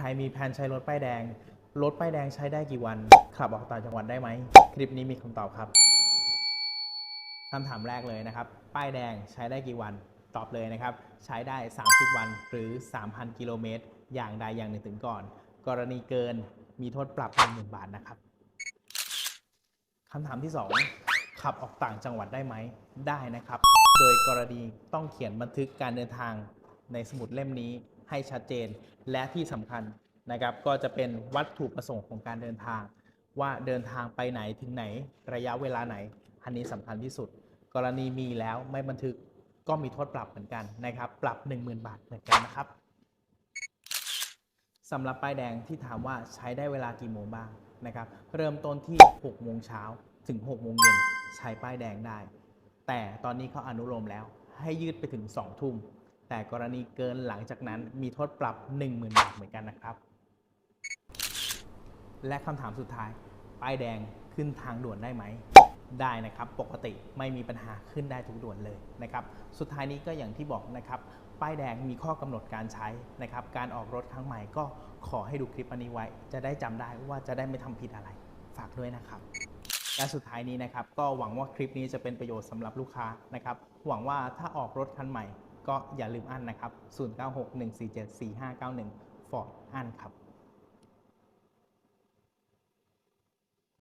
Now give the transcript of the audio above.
ใครมีแผนใช้รถป้ายแดง รถป้ายแดงใช้ได้กี่วัน ขับออกต่างจังหวัดได้ไหม คลิปนี้มีคำตอบครับคำถามแรกเลยนะครับ ป้ายแดงใช้ได้กี่วัน ตอบเลยนะครับ ใช้ได้ 30 วันหรือ 3,000 กิโลเมตร อย่างใดอย่างหนึ่งถึงก่อน กรณีเกินมีโทษปรับ10,000 บาทนะครับคำถามที่ 2 ขับออกต่างจังหวัดได้ไหม ได้นะครับ โดยกรณีต้องเขียนบันทึกการเดินทางในสมุดเล่มนี้ ให้ชัดเจน และที่สำคัญนะครับ ก็จะเป็นวัตถุประสงค์ของการเดินทาง ว่าเดินทางไปไหนถึงไหนระยะเวลาไหน อันนี้สำคัญที่สุด กรณีมีแล้วไม่บันทึกก็มีโทษปรับเหมือนกันนะครับ ปรับ 10,000 บาทเหมือนกันนะครับสำหรับป้ายแดงที่ถามว่าใช้ได้เวลากี่โมงบ้างนะครับ เริ่มต้นที่ 6 โมงเช้าถึง 6 โมงเย็นใช้ป้ายแดงได้ แต่ตอนนี้เขาอนุโลมแล้วให้ยืดไปถึง 2 ทุ่ม แต่กรณีเกินหลังจากนั้นมีโทษปรับ 10,000 บาทเหมือนกันนะครับ และคำถามสุดท้าย ป้ายแดงขึ้นทางด่วนได้ไหม ได้นะครับ ปกติไม่มีปัญหาขึ้นได้ทุกด่วนเลยนะครับ สุดท้ายนี้ก็อย่างที่บอกนะครับ ป้ายแดงมีข้อกำหนดการใช้นะครับ การออกรถครั้งใหม่ก็ขอให้ดูคลิปอันนี้ไว้ จะได้จำได้ว่าจะได้ไม่ทำผิดอะไร ฝากด้วยนะครับและสุดท้ายนี้นะครับก็หวังว่าคลิปนี้จะเป็นประโยชน์สำหรับลูกค้านะครับ หวังว่าถ้าออกรถคันใหม่ ก็อย่าลืมอันนะครับ 0961474591 Ford อันครับ